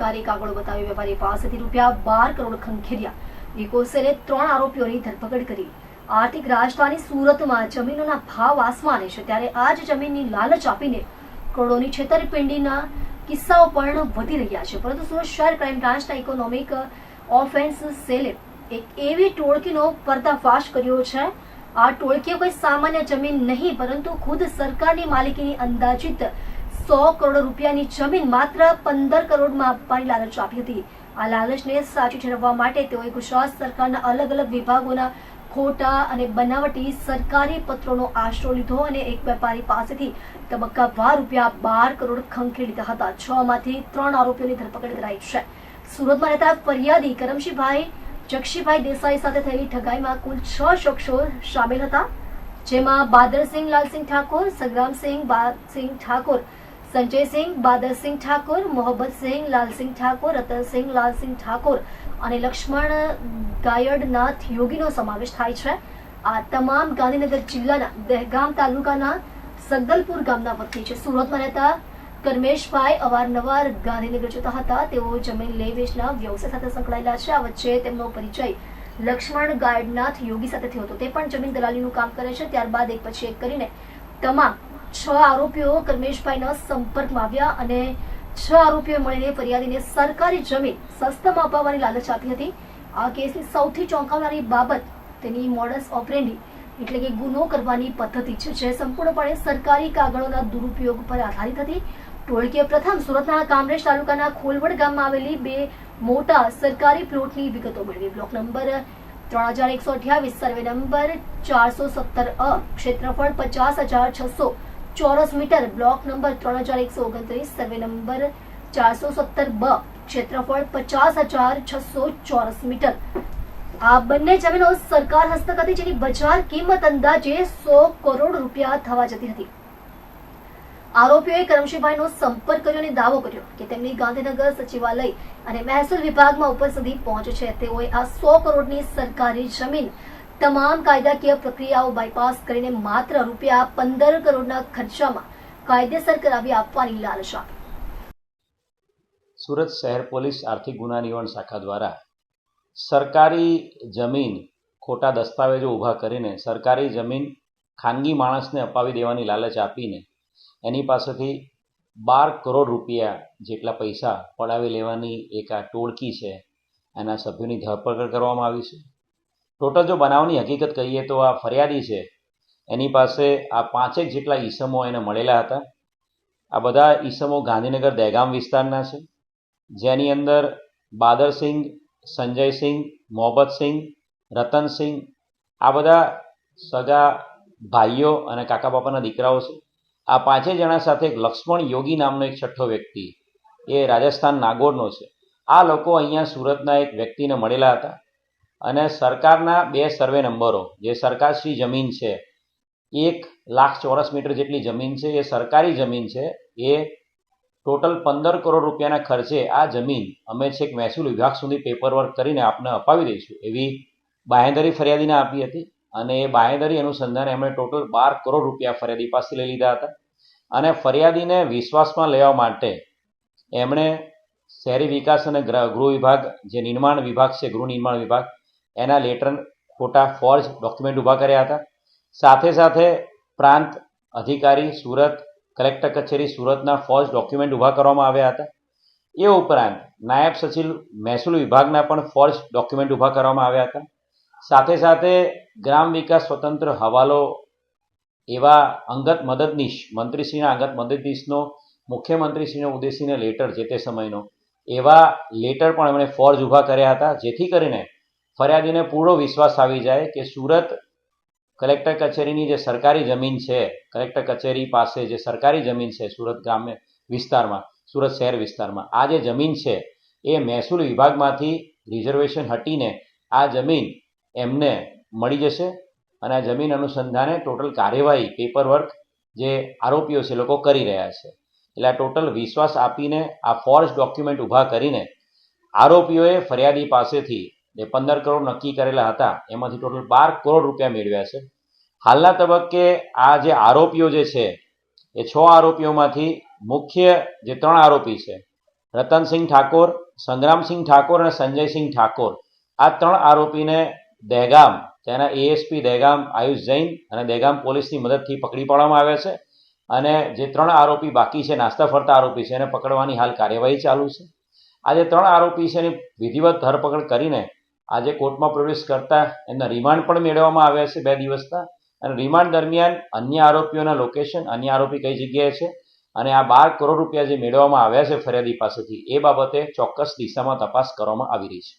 ચમત્કારી કાગળો બતાવી વેપારી પાસેથી રૂપિયા બાર કરોડ ખંખેર્યા. ઇકોસેલે ત્રણ આરોપીઓની ધરપકડ કરી. આર્થિક રાજધાની સુરતમાં જમીનોના ભાવ આસમાને છે, ત્યારે આ જ જમીનની લાલચ આપીને કરોડોની છેતરપિંડીના કિસ્સાઓ પણ વધી રહ્યા છે. પરંતુ સુરત શહેર ક્રાઇમ બ્રાન્ચના ઇકોનોમિક ઓફેન્સ સેલે એક એવી ટોળકીનો પર્દાફાશ કર્યો છે. આ ટોળકીઓ કોઈ સામાન્ય જમીન નહીં, પરંતુ ખુદ સરકારની માલિકીની અંદાજિત સો કરોડ રૂપિયાની જમીન માત્ર પંદર કરોડમાં આપવાની લાલચ આપી હતી. આ લાલચને સાચી ઠેરવવા માટે તેઓએ ગુજરાત સરકારના અલગ અલગ વિભાગોના ખોટા અને બનાવટી સરકારી પત્રોનો આશરો લીધો અને એક વેપારી પાસેથી તબક્કાવાર રૂપિયા બાર કરોડ ખંખી લીધા હતા. છ માંથી ત્રણ આરોપીઓની ધરપકડ કરાઈ છે. સુરતમાં રહેતા ફરિયાદી કરમશીભાઈ જક્ષીભાઈ દેસાઈ સાથે થયેલી ઠગાઈમાં કુલ છ શખ્સો સામેલ હતા, જેમાં બાદરસિંહ લાલસિંહ ઠાકોર સંગ્રામસિંહ બાદસિંહ ઠાકોર સંજયસિંહ બાદરસિંહ ઠાકોર મોહબ્બતસિંહ લાલસિંહ ઠાકોર રતનસિંહ લાલસિંહ ઠાકોર અને લક્ષ્મણ ગાયડનાથ યોગીનો સમાવેશ થાય છે. આ તમામ ગાંધીનગર જિલ્લાના દહેગામ તાલુકાના સગદલપુર ગામના વતની છે. સુરતમાં રહેતા કર્મેશભાઈ અવારનવાર ગાંધીનગર જતા હતા. તેઓ જમીન લે વેચના વ્યવસાય સાથે સંકળાયેલા છે. આ વચ્ચે તેમનો પરિચય લક્ષ્મણ ગાયડનાથ યોગી સાથે થયો હતો. તે પણ જમીન દલાલીનું કામ કરે છે. ત્યારબાદ એક પછી એક કરીને તમામ છ આરોપીઓ કર્મેશભાઈના સંપર્કમાં આવ્યા અને છ આરોપીઓ મળીને ફરિયાદીને સરકારી જમીન સસ્તામાં અપાવવાની લાલચ આપી હતી. આ કેસની સૌથી ચોંકાવનારી બાબત તેની મોડસ ઓપરેન્ડી એટલે કે ગુનો કરવાની પદ્ધતિ છે, જે સંપૂર્ણપણે સરકારી કાગળોના દુરુપયોગ પર આધારિત હતી. ટોળકીએ પ્રથમ સુરતના કામરેજ તાલુકાના ખોલવડ ગામમાં આવેલી બે મોટા સરકારી પ્લોટની વિગતો મેળવી. બ્લોક નંબર ત્રણ હજાર એકસો અઠ્યાવીસ, સર્વે નંબર ચારસો સત્તર અ, ક્ષેત્રફળ પચાસ હજાર છસો ચોરસ મીટર, બ્લોક નંબર ત્રણ હજાર એકસો ઓગણત્રીસ, સર્વે નંબર ચારસો સત્તર બ, ક્ષેત્રફળ પચાસ હજાર છસો ચોરસ મીટર. આ બંને જમીનો સરકાર હસ્તક હતી જેની બજાર કિંમત અંદાજે સો કરોડ રૂપિયા થવા જતી હતી. આરોપીઓએ કરમશીભાઈનો સંપર્ક કર્યો અને દાવો કર્યો કે તેમની ગાંધીનગર સચિવાલય અને મહેસૂલ વિભાગમાં ઉપર સુધી પહોંચ છે. તેઓએ આ સો કરોડની સરકારી જમીન તમામ કાયદાકીય પ્રક્રિયાઓ બાયપાસ કરીને માત્ર રૂપિયા પંદર કરોડના ખર્ચામાં કાયદેસર કરાવી આપવાની લાલચ આપી સુરત શહેર પોલીસ આર્થિક ગુના નિવારણ શાખા દ્વારા સરકારી જમીન ખોટા દસ્તાવેજો ઊભા કરીને સરકારી જમીન ખાનગી માણસને અપાવી દેવાની લાલચ આપીને એની પાસેથી બાર કરોડ રૂપિયા જેટલા પૈસા પડાવી લેવાની એક આ ટોળકી છે. એના સભ્યોની ધરપકડ કરવામાં આવી છે. ટોટલ જો બનાવની હકીકત કહીએ તો આ ફરિયાદી છે. એની પાસે આ પાંચેક જેટલા ઈસમો એને મળેલા હતા. આ બધા ઈસમો ગાંધીનગર દહેગામ વિસ્તારના છે. જેની અંદર બાદરસિંહ સંજયસિંહ મોહબ્બતસિંહ રતનસિંહ આ બધા સગા ભાઈઓ અને કાકા બાપાના દીકરાઓ છે. આ પાંચે જણા સાથે એક લક્ષ્મણ યોગી નામનો એક છઠ્ઠો વ્યક્તિ. એ રાજસ્થાન નાગોરનો છે. આ લોકો અહીંયા સુરતના એક વ્યક્તિને મળેલા હતા. અને સરકારના બે સર્વે નંબરો, જે સરકારશ્રી જમીન છે, એક લાખ ચોરસ મીટર જેટલી જમીન છે, એ સરકારી જમીન છે, એ ટોટલ પંદર કરોડ રૂપિયાના ખર્ચે આ જમીન અમે છેક મહેસૂલ વિભાગ સુધી પેપર વર્ક કરીને આપને અપાવી દઈશું, એવી બાંહેધરી ફરિયાદીને આપી હતી. અને એ બાહેંધરી અનુસંધાને એમણે ટોટલ બાર કરોડ રૂપિયા ફરિયાદી પાસે લઈ લીધા હતા. અને ફરિયાદીને વિશ્વાસમાં લેવા માટે એમણે શહેરી વિકાસ અને ગૃહ વિભાગ, જે નિર્માણ વિભાગ છે, ગૃહ નિર્માણ વિભાગ એના લેટર ખોટા ફોર્જ ડોક્યુમેન્ટ ઊભા કર્યા હતા. સાથે સાથે પ્રાંત અધિકારી, સુરત કલેક્ટર કચેરી, સુરતના ફોર્જ ડોક્યુમેન્ટ ઊભા કરવામાં આવ્યા હતા. એ ઉપરાંત નાયબ સચિવ મહેસૂલ વિભાગના પણ ફોર્જ ડોક્યુમેન્ટ ઊભા કરવામાં આવ્યા હતા. સાથે સાથે ગ્રામ વિકાસ સ્વતંત્ર હવાલો એવા અંગત મદદનીશ મંત્રીશ્રીના અંગત મદદનીશનો મુખ્યમંત્રીશ્રીનો ઉદ્દેશીને લેટર જે તે સમયનો એવા લેટર પણ એમણે ફોર્જ ઊભા કર્યા હતા. જેથી કરીને ફરિયાદીને પૂરો વિશ્વાસ આવી જાય કે સુરત કલેક્ટર કચેરીની જે સરકારી જમીન છે, કલેક્ટર કચેરી પાસે જે સરકારી જમીન છે સુરત ગ્રામ્ય વિસ્તારમાં, સુરત શહેર વિસ્તારમાં, આ જે જમીન છે, એ મહેસૂલ વિભાગમાંથી રિઝર્વેશન હટીને આ જમીન એમને મળી જશે અને આ જમીન અનુસંધાને ટોટલ કાર્યવાહી પેપર વર્ક જે આરોપીઓ છે લોકો કરી રહ્યા છે. એટલે આ ટોટલ વિશ્વાસ આપીને આ ફોર્જ ડોક્યુમેન્ટ ઊભા કરીને આરોપીઓએ ફરિયાદી પાસેથી જે પંદર કરોડ નક્કી કરેલા હતા, એમાંથી ટોટલ બાર કરોડ રૂપિયા મેળવ્યા છે. હાલના તબક્કે આ જે આરોપીઓ જે છે, એ છ આરોપીઓમાંથી મુખ્ય જે ત્રણ આરોપી છે, રતનસિંહ ઠાકોર, સંગ્રામસિંહ ઠાકોર અને સંજયસિંહ ઠાકોર. આ ત્રણ આરોપીને દહેગામ, તેના એએસપી દહેગામ, આયુષ જૈન અને દહેગામ પોલીસની મદદથી પકડી પાડવામાં આવ્યા છે અને જે ત્રણ આરોપી બાકી છે, નાસ્તા ફરતા આરોપી છે, એને પકડવાની હાલ કાર્યવાહી ચાલુ છે. આ જે ત્રણ આરોપી છે, એની વિધિવત ધરપકડ કરીને આજે કોર્ટમાં પ્રવેશ કરતા એમના રિમાન્ડ પણ મેળવવામાં આવ્યા છે બે દિવસના. અને રિમાન્ડ દરમિયાન અન્ય આરોપીઓના લોકેશન અન્ય આરોપી કઈ જગ્યાએ છે અને આ બાર કરોડ રૂપિયા જે મેળવવામાં આવ્યા છે ફરિયાદી પાસેથી, એ બાબતે ચોક્કસ દિશામાં તપાસ કરવામાં આવી રહી છે.